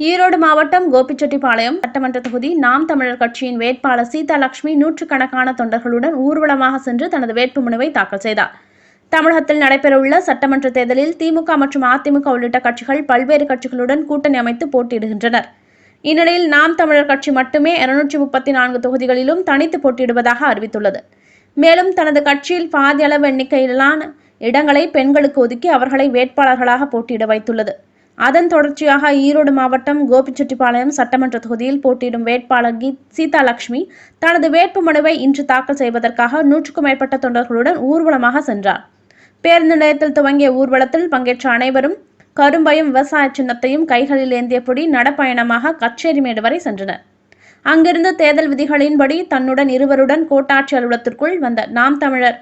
ஈரோடு மாவட்டம் கோபிச்செட்டிப்பாளையம் சட்டமன்ற தொகுதி நாம் தமிழர் கட்சியின் வேட்பாளர் சீதாலட்சுமி நூற்றுக்கணக்கான தொண்டர்களுடன் ஊர்வலமாக சென்று தனது வேட்புமனுவை தாக்கல் செய்தார். தமிழகத்தில் நடைபெறவுள்ள சட்டமன்ற தேர்தலில் திமுக மற்றும் அதிமுக உள்ளிட்ட கட்சிகள் பல்வேறு கட்சிகளுடன் கூட்டணி அமைத்து போட்டியிடுகின்றனர். இந்நிலையில் நாம் தமிழர் கட்சி மட்டுமே இருநூற்றி முப்பத்தி நான்கு தொகுதிகளிலும் தனித்து போட்டியிடுவதாக அறிவித்துள்ளது. மேலும் தனது கட்சியில் பாதி அளவு எண்ணிக்கையிலான இடங்களை பெண்களுக்கு ஒதுக்கி அவர்களை வேட்பாளர்களாக போட்டியிட வைத்துள்ளது. அதன் தொடர்ச்சியாக ஈரோடு மாவட்டம் கோபிச்செட்டிப்பாளையம் சட்டமன்ற தொகுதியில் போட்டியிடும் வேட்பாளர் கீத் லட்சுமி தனது வேட்புமனுவை இன்று தாக்கல் செய்வதற்காக நூற்றுக்கும் மேற்பட்ட தொண்டர்களுடன் ஊர்வலமாக சென்றார். பேருந்து நிலையத்தில் துவங்கிய ஊர்வலத்தில் பங்கேற்ற அனைவரும் கரும்பையும் விவசாய சின்னத்தையும் கைகளில் ஏந்தியபடி நடப்பயணமாக கச்சேரி மேடு வரை சென்றனர். அங்கிருந்து தேர்தல் விதிகளின்படி தன்னுடன் இருவருடன் கோட்டாட்சி அலுவலகத்திற்குள் வந்த நாம் தமிழர்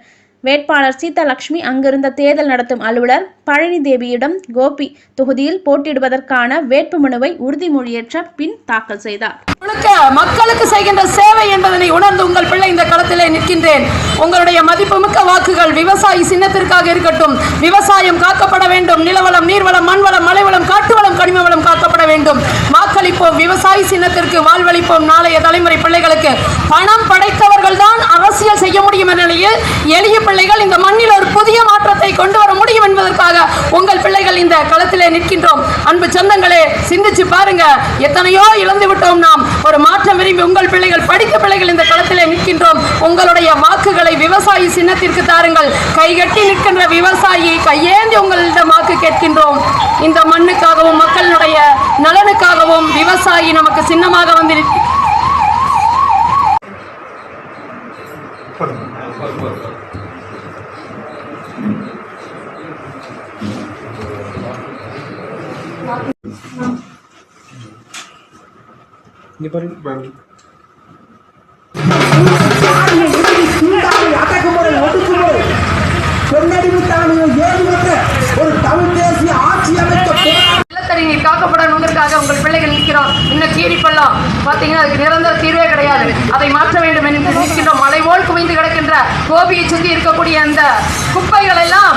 வேட்பாளர் சீதாலட்சுமி அங்கிருந்த தேர்தல் நடத்தும் அலுவலர் பழனி தேவியிடம் கோபி தொகுதியில் போட்டியிடுவதற்கான வேட்புமனுவை உறுதிமொழியேற்ற பின் தாக்கல் செய்தார். முழுக்க மக்களுக்கு செய்கின்ற சேவை என்பதனை உணர்ந்து உங்கள் பிள்ளை இந்த களத்திலே நிற்கின்றேன். உங்களுடைய மதிப்புமிக்க வாக்குகள் விவசாயி சின்னத்திற்காக இருக்கட்டும். விவசாயம் காக்கப்பட வேண்டும். நிலவளம் நீர்வளம் மண்வளம் வாக்களிப்போம் விவசாயி சின்னத்திற்கு வாழ்வளிப்போம். நாளைய தலைமுறை பிள்ளைகளுக்கு பணம் படைத்தவர்கள் தான் அரசியல் செய்ய முடியும் என்ற நிலையில் எளிய பிள்ளைகள் இந்த மண்ணில் ஒரு புதிய மாற்றத்தை கொண்டு வர முடியும் என்பதற்காக உங்கள் பிள்ளைகள் இந்த களத்திலே நிற்கின்றோம். அன்பு சொந்தங்களே சிந்திச்சு பாருங்க. எத்தனையோ இழந்து விட்டோம் நாம். ஒரு மாற்றம் விரும்பி உங்கள் பிள்ளைகள் படித்த பிள்ளைகள் இந்த களத்திலே நிற்கின்றோம். உங்களுடைய வாக்குகளை விவசாயி சின்னத்திற்கு தாருங்கள். கைகட்டி நிற்கின்ற விவசாயி கையேந்தி உங்களிடம் வாக்கு கேட்கின்றோம். இந்த மண்ணுக்காகவும் மக்களுடைய நலனுக்காகவும் விவசாயி நமக்கு சின்னமாக வந்து நிற்க இங்க பாருங்க அடக்குமுறை ஒடுக்குமுறை பெண்ணடிமை தலைமையை ஏறுபட்ட ஒரு தமிழ் தேசிய ஆட்சி போராடி நிலத்தடி நீர் காக்கப்படணுங்கிறதுக்காக உங்கள் பிள்ளைகள் நிற்கிறோம் இன்னும் தீடிப்பெல்லாம் பார்த்தீங்கன்னா அதுக்கு நிரந்தர தீர்வே கிடையாது. அதை மாற்ற வேண்டும் என்று நிற்கின்றோம் மலை போல் குவிந்து கிடக்கின்ற கோபியை சுற்றி இருக்கக்கூடிய அந்த குப்பைகள் எல்லாம்